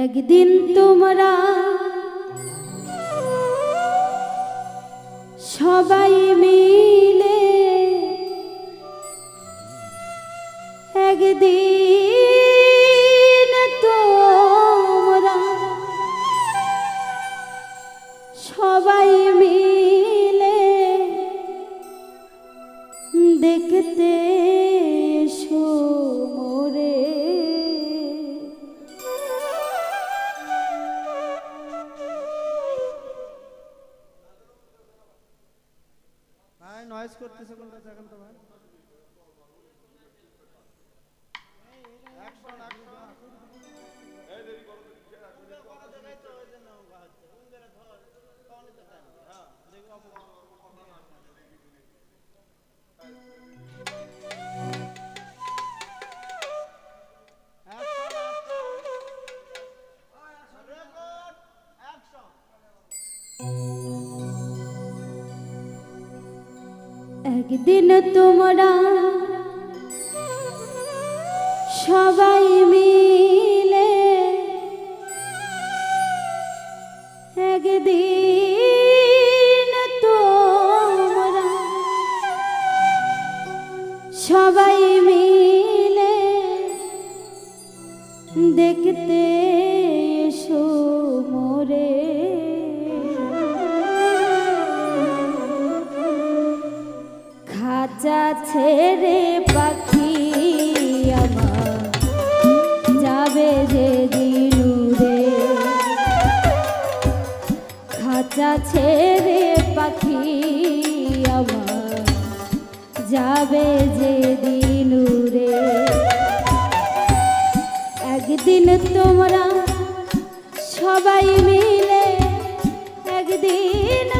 একদিন তোমরা সবাই একদিন তোমরা সবাই খাঁচা ছেড়ে পাখি আমার যাবে যে দিনুরে খাঁচা ছেড়ে পাখি আমার যাবে যে দিনুরে একদিন তোমরা সবাই মিলে, একদিন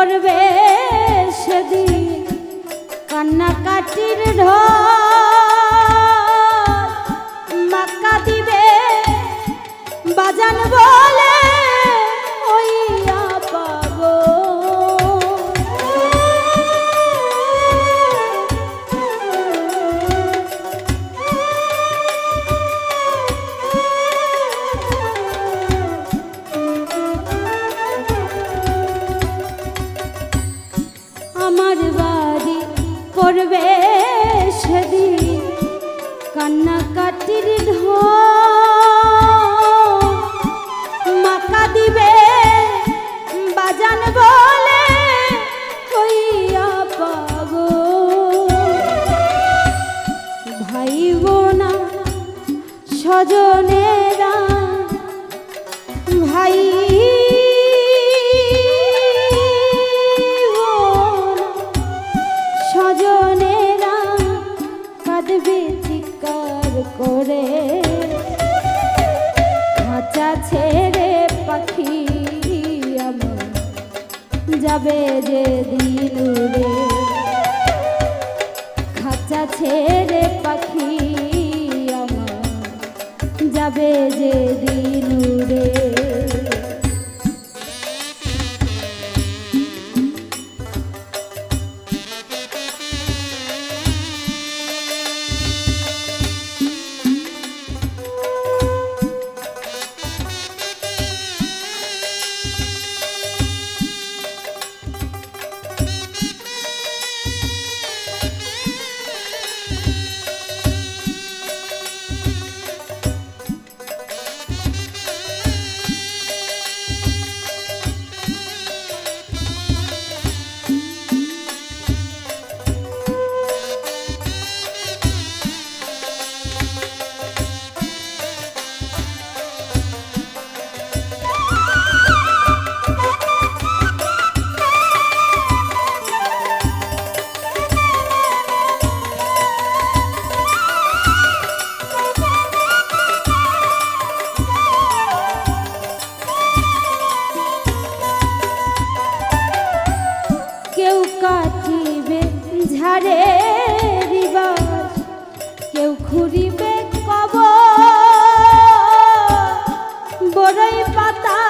করবে সেদিন কান্নাকাটির কাটির মাক্কা দিবে বাজান বলে স্বজনেরা, ভাই স্বজনেরা কাঁদবে চিৎকার করে। খাঁচা ছেড়ে পাখি আমার যাবে যে দিনুরে খাঁচা ছেড়ে পাখি যাবে যে ধারে রিবাস কেউ খুঁড়িবে কব বড়ই পাতা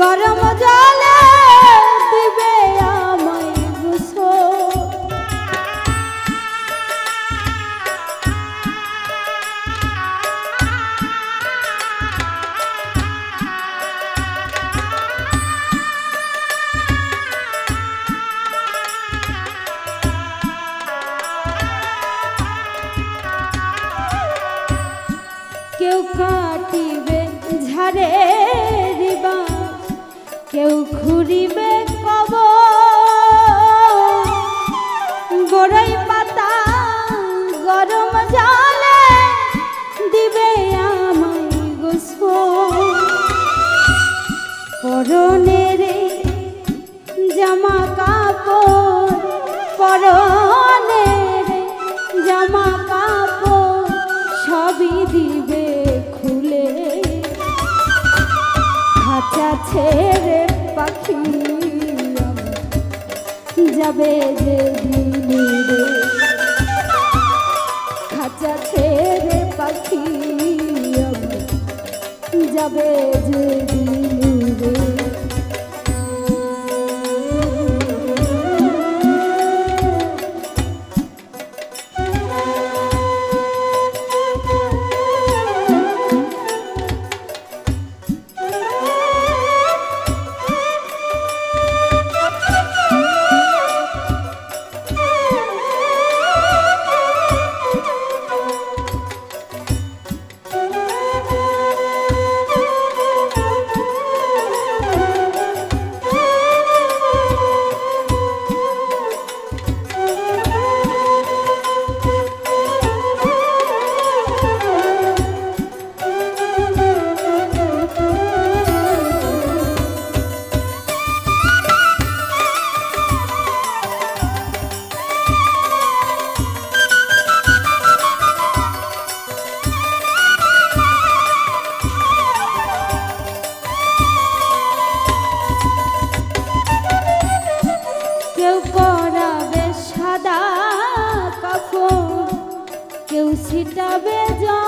গরম জলে গরই পাতা, গরম জলে দিবে আমায় গোসল। পরনের জামা কাপড়, পরনের জামা কাপড় সবই দিবে খুলে। খাঁচা ছেড়ে পাখি যাবে যে যাবে যে ছিটাবে জল।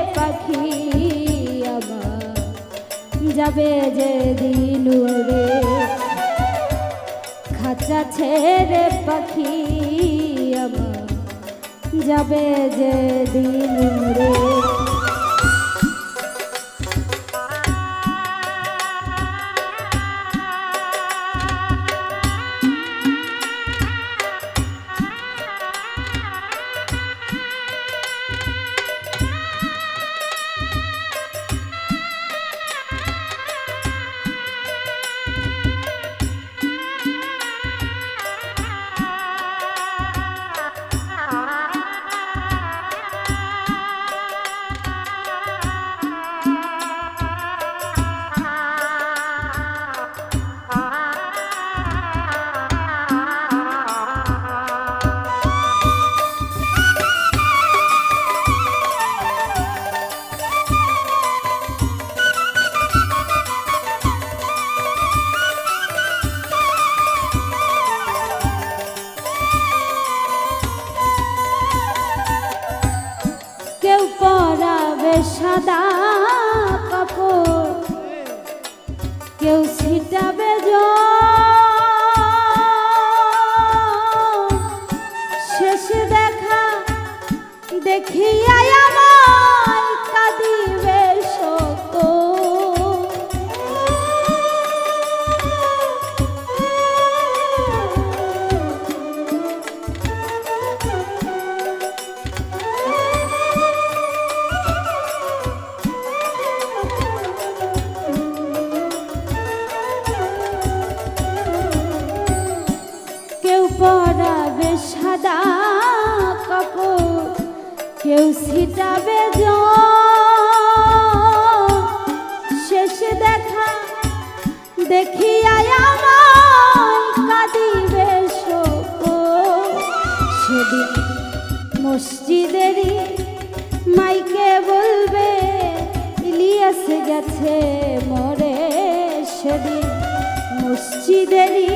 যাবে যে দিন রে খাঁচা ছেড়ে পাখি আমার যাবে যে দিন রে সাদা কাপড়। কেউ ছিটাবে শেষে দেখা দেখিয়া দেখিয়া আমায় কাঁদিবে শোক। সেদিন মসজিদেরই মাইকে বলবে, ইলিয়াস গেছে মরে। সেদিন মসজিদেরই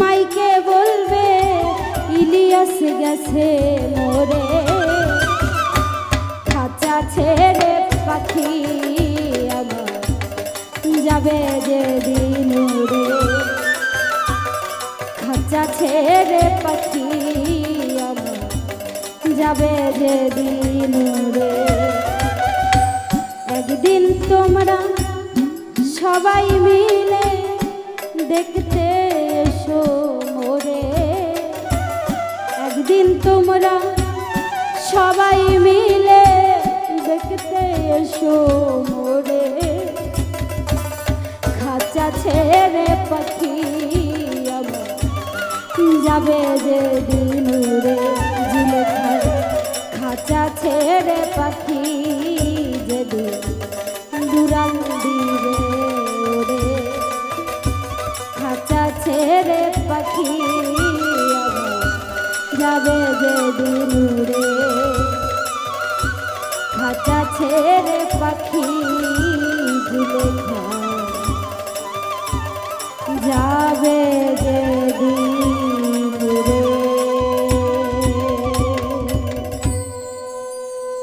মাইকে বলবে, ইলিয়াস গেছে মরে। যাবে যে দিন রে। একদিন তোমরা সবাই মিলে দেখতে এসো মোরে। একদিন তোমরা সবাই মিলে দেখতে এসো মোরে। খাঁচা ছেড়ে পাখি যাবে যে দিন রে। খাঁচা ছেড়ে পাখি যেদিন দুরাল দিবে ওরে। খাঁচা ছেড়ে পাখি যাবে যে দিন রে। খাঁচা ছেড়ে পাখি ঝিলে খায়, যাবে